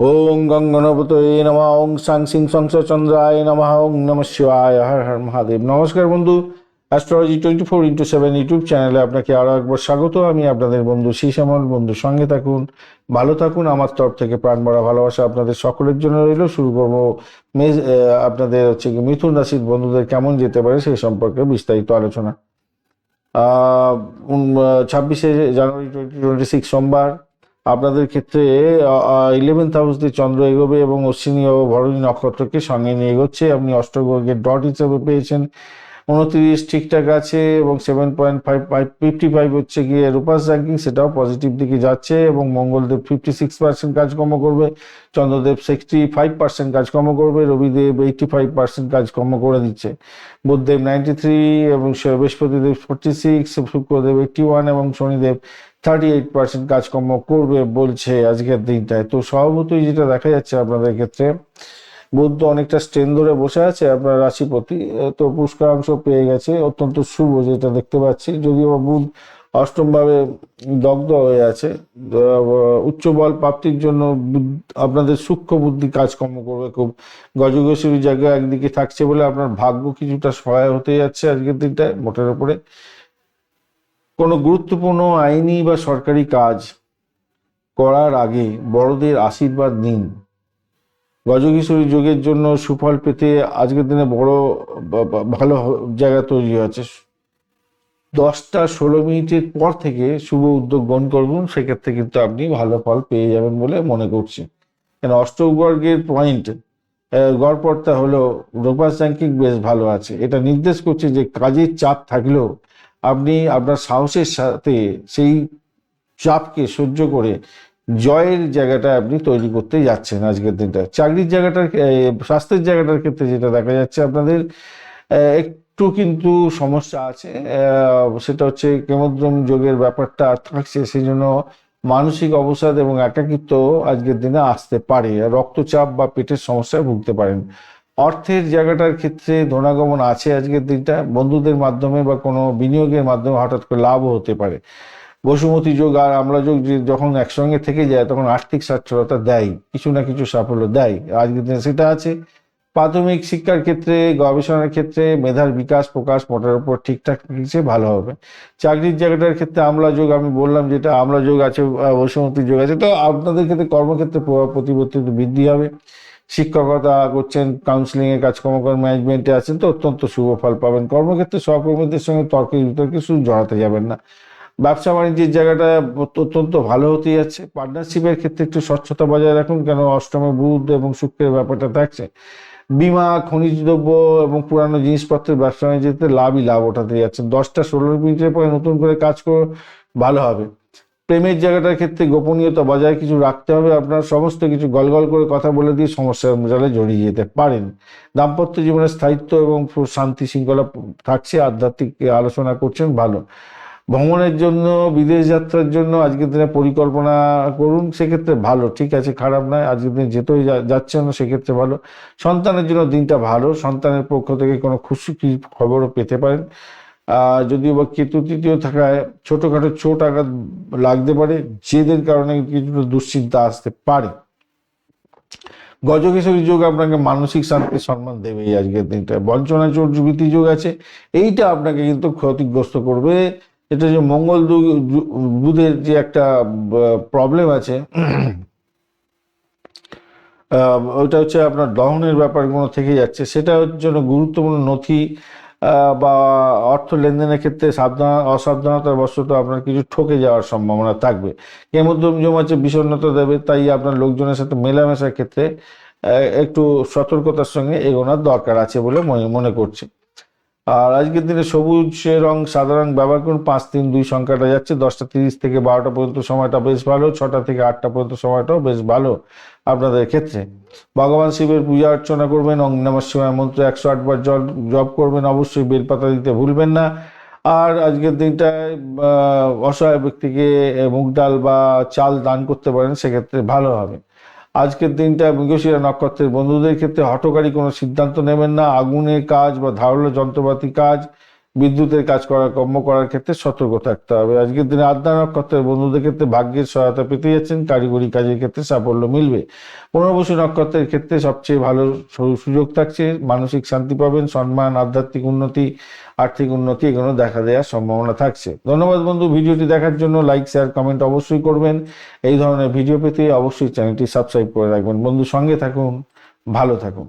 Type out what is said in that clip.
ওং গঙ্গনপতয়ে নম ওং সাং সিং চন্দ্রায় নম ওং নম শিবায় হর হর মহাদেব নমস্কার বন্ধু astrology twenty four into seven YouTube চ্যানেলে আপনাকে আরও একবার স্বাগত। আমি আপনাদের বন্ধু শ্যামল বন্ধু সঙ্গে থাকুন, ভালো থাকুন। আমার তরফ থেকে প্রাণ ভরা ভালোবাসা আপনাদের সকলের জন্য রইল। শুরু করব মে- আপনাদের হচ্ছে কি মিথুন রাশির বন্ধুদের কেমন যেতে পারে সেই সম্পর্কে বিস্তারিত আলোচনা। ছাব্বিশে জানুয়ারি টোয়েন্টি টোয়েন্টি সিক্স সোমবার। আপনাদের ক্ষেত্রে ইলেভেন্থ হাউস দিয়ে চন্দ্র এগোবে এবং অশ্বিনী ও ভরণী নক্ষত্রকে সঙ্গে নিয়ে এগোচ্ছে। আপনি অষ্টগ্রহকে ডট হিসেবে পেয়েছেন। উনত্রিশ ঠিকঠাক আছে এবং seven point five five fifty five হচ্ছে গিয়ে রূপাস র্যাঙ্কিং সেটাও পজিটিভ দিকে যাচ্ছে এবং মঙ্গলদেব ফিফটি সিক্স পার্সেন্ট কাজকর্ম করবে, চন্দ্রদেব সিক্সটি ফাইভ পার্সেন্ট কাজকর্ম করবে, রবিদেব এইটটি ফাইভ পার্সেন্ট কাজকর্ম করে দিচ্ছে। বুধদেব নাইনটি থ্রি এবং Brihaspatidev forty six Shukradev eighty one এবং শনিদেব থার্টি এইট পার্সেন্ট কাজকর্ম করবে বলছে আজকের দিনটায়। তো স্বভাবতই যেটা দেখা যাচ্ছে আপনাদের ক্ষেত্রে তো অনেকটা স্ট্রেন ধরে বসে আছে আপনার রাশিপতি তো পুষ্করাংশ পেয়ে গেছে, অত্যন্ত শুভ যেটা দেখতে পাচ্ছি। যদিও বুধ অষ্টমভাবে দগ্ধ হয়ে আছে উচ্চ বল প্রাপ্তির জন্য আপনাদের সূক্ষ্ম বুদ্ধি কাজকর্ম করবে খুব। গজগেশ্বরী জায়গা একদিকে থাকছে বলে আপনার ভাগ্য কিছুটা সহায় হতে যাচ্ছে আজকের দিনটায় মোটের উপরে। কোনো গুরুত্বপূর্ণ আইনি বা সরকারি কাজ করার আগে বড়দের আশীর্বাদ নিন। গজকিশোরী যোগের জন্য সুফল পেতে আজকের দিনে বড় ভালো জায়গা তৈরি হয়েছে। দশটা ষোলো মিনিটের পর থেকে শুভ উদ্যোগ গ্রহণ করুন সেক্ষেত্রে কিন্তু আপনি ভালো ফল পেয়ে যাবেন বলে মনে করছি। কেন, অষ্টবর্গের পয়েন্ট গড়পড়তা হলো রোপাস র্যাঙ্কিং বেশ ভালো আছে। এটা নির্দেশ করছে যে কাজের চাপ থাকলেও আপনি আপনার সাহসের সাথে সেই চাপকে সহ্য করে জয়ের জায়গাটা আপনি তৈরি করতে যাচ্ছেন আজকের দিনটা। চাকরির জায়গাটার স্বাস্থ্যের জায়গাটার ক্ষেত্রে যেটা দেখা যাচ্ছে আপনাদের একটু কিন্তু সমস্যা আছে। সেটা হচ্ছে কেমদ্রম যোগের ব্যাপারটা থাকছে সেই জন্য মানসিক অবসাদ এবং একাকিত্ব আজকের দিনে আসতে পারে। রক্তচাপ বা পেটের সমস্যায় ভুগতে পারেন। অর্থের জায়গাটার ক্ষেত্রে ধনাগমন আছে আজকের দিনটা। বন্ধুদের মাধ্যমে বা কোনো বিনিয়োগের মাধ্যমে হঠাৎ করে লাভও হতে পারে। বসুমতী যোগ আর আমরা যোগ যখন একসঙ্গে থেকে যায়, তখন আর্থিক স্বাচ্ছলতা দেয়, কিছু না কিছু সাফল্য দেয়। আজকের দিনে সেটা আছে। প্রাথমিক শিক্ষার ক্ষেত্রে, গবেষণার ক্ষেত্রে মেধার বিকাশ, প্রকাশ মোটের উপর ঠিকঠাক কিছু ভালো হবে। চাকরির জায়গাটার ক্ষেত্রে আমলা যোগ, আমি বললাম যেটা আমলা যোগ আছে বসুমতী যোগ আছে, তো আপনাদের ক্ষেত্রে কর্মক্ষেত্রে প্রভাব প্রতিপত্তি বৃদ্ধি হবে। শিক্ষকতা করছেন কাউন্সিলিং এর কাজকর্ম করেন ম্যানেজমেন্টে আছেন, তো অত্যন্ত শুভ ফল পাবেন। কর্মক্ষেত্রে সহকর্মীদের সঙ্গে তর্কে বিতর্কে শুধু জড়াতে যাবেন না। ব্যবসা বাণিজ্যের জায়গাটা অত্যন্ত ভালো হতে যাচ্ছে। পার্টনারশিপের ক্ষেত্রে একটু স্বচ্ছতা বজায় রাখুন, কেন অষ্টমে বুধ এবং শুক্রের ব্যাপারটা থাকছে। বিমা, খনিজ দ্রব্য এবং পুরানো জিনিসপত্রের ব্যবসা বাণিজ্যতে লাভই লাভ ওঠাতে যাচ্ছে। দশটা ষোলো মিনিটের পরে নতুন করে কাজ করে, ভালো হবে। প্রেমের জায়গাটার ক্ষেত্রে গোপনীয়তা বজায় কিছু রাখতে হবে। আপনার সমস্ত কিছু গলগল করে কথা বলে দিয়ে সমস্যার জালে জড়িয়ে যেতে পারেন। দাম্পত্য জীবনের স্থায়িত্ব এবং শান্তি শৃঙ্খলা থাকছে, আধ্যাত্মিক আলোচনা করছেন, ভালো। ভ্রমণের জন্য, বিদেশ যাত্রার জন্য আজকের দিনে পরিকল্পনা করুন, সেক্ষেত্রে ভালো। ঠিক আছে, খারাপ নয়, আজকের দিনে যেতেই যাচ্ছে না, সেক্ষেত্রে ভালো। সন্তানের জন্য দিনটা ভালো, সন্তানের পক্ষ থেকে কোনো খুশি খবরও পেতে পারেন। যদিও বা কেতু তৃতীয় থাকায় ছোটখাটো চোট আঘাত লাগতে পারে যেদের কারণে কিছুটা দুশ্চিন্তা আসতে পারে। গজকেশরী যোগ আপনাকে মানসিক শান্তির সম্মান দেবেই আজকের দিনটা। বঞ্চনা চোর যোগ আছে, এইটা আপনাকে কিন্তু ক্ষতিগ্রস্ত করবে। এটা যে মঙ্গল বুধের যে একটা প্রবলেম আছে ওইটা হচ্ছে আপনার দহনের ব্যাপারগুলো থেকে যাচ্ছে। সেটার জন্য গুরুত্বপূর্ণ নথি বা অর্থ লেনদেনের ক্ষেত্রে সাবধান অসাবধানতার বশত আপনার কিছু ঠকে যাওয়ার সম্ভাবনা থাকবে। কেমদ্রম জমাচ্ছে বিষণ্ণতা দেবে, তাই আপনার লোকজনের সাথে মেলামেশার ক্ষেত্রে একটু সতর্কতার সঙ্গে এগোনোর দরকার আছে বলে মনে মনে করছি। আর আজকের দিনে সবুজ রং সাদা রং ব্যবহার করুন। পাঁচ তিন দুই সংখ্যাটা যাচ্ছে। দশটা তিরিশ থেকে বারোটা পর্যন্ত সময়টা বেশ ভালো। ছটা থেকে আটটা পর্যন্ত সময়টাও বেশ ভালো আপনাদের ক্ষেত্রে। ভগবান শিবের পূজা অর্চনা করবেন। অং নম শিবায় মন্ত্র একশো আটবার জল জপ করবেন। অবশ্যই বেলপাতা দিতে ভুলবেন না। আর আজকের দিনটায় অসহায় ব্যক্তিকে মুগ ডাল বা চাল দান করতে পারেন, সেক্ষেত্রে ভালো হবে। আজকের দিনটা মৃগশিরা নক্ষত্রের বন্ধুদের ক্ষেত্রে হটকারী কোনো সিদ্ধান্ত নেবেন না। আগুনের কাজ বা ধারালো যন্ত্রপাতি কাজ বিদ্যুতের কাজ করা কর্ম করার ক্ষেত্রে সতর্ক থাকতে হবে। আজকের দিনে আদ্যা নক্ষত্রের বন্ধুদের ক্ষেত্রে ভাগ্যের সহায়তা পেতে যাচ্ছেন, কারিগরি কাজের ক্ষেত্রে সাফল্য মিলবে। পুনর্বসু নক্ষত্রের ক্ষেত্রে সবচেয়ে ভালো সুযোগ থাকছে, মানসিক শান্তি পাবেন, সম্মান, আধ্যাত্মিক উন্নতি, আর্থিক উন্নতি এগুলো দেখা দেওয়ার সম্ভাবনা থাকছে। ধন্যবাদ বন্ধু, ভিডিওটি দেখার জন্য লাইক, শেয়ার, কমেন্ট অবশ্যই করবেন। এই ধরনের ভিডিও পেতে অবশ্যই চ্যানেলটি সাবস্ক্রাইব করে রাখবেন। বন্ধু সঙ্গে থাকুন, ভালো থাকুন।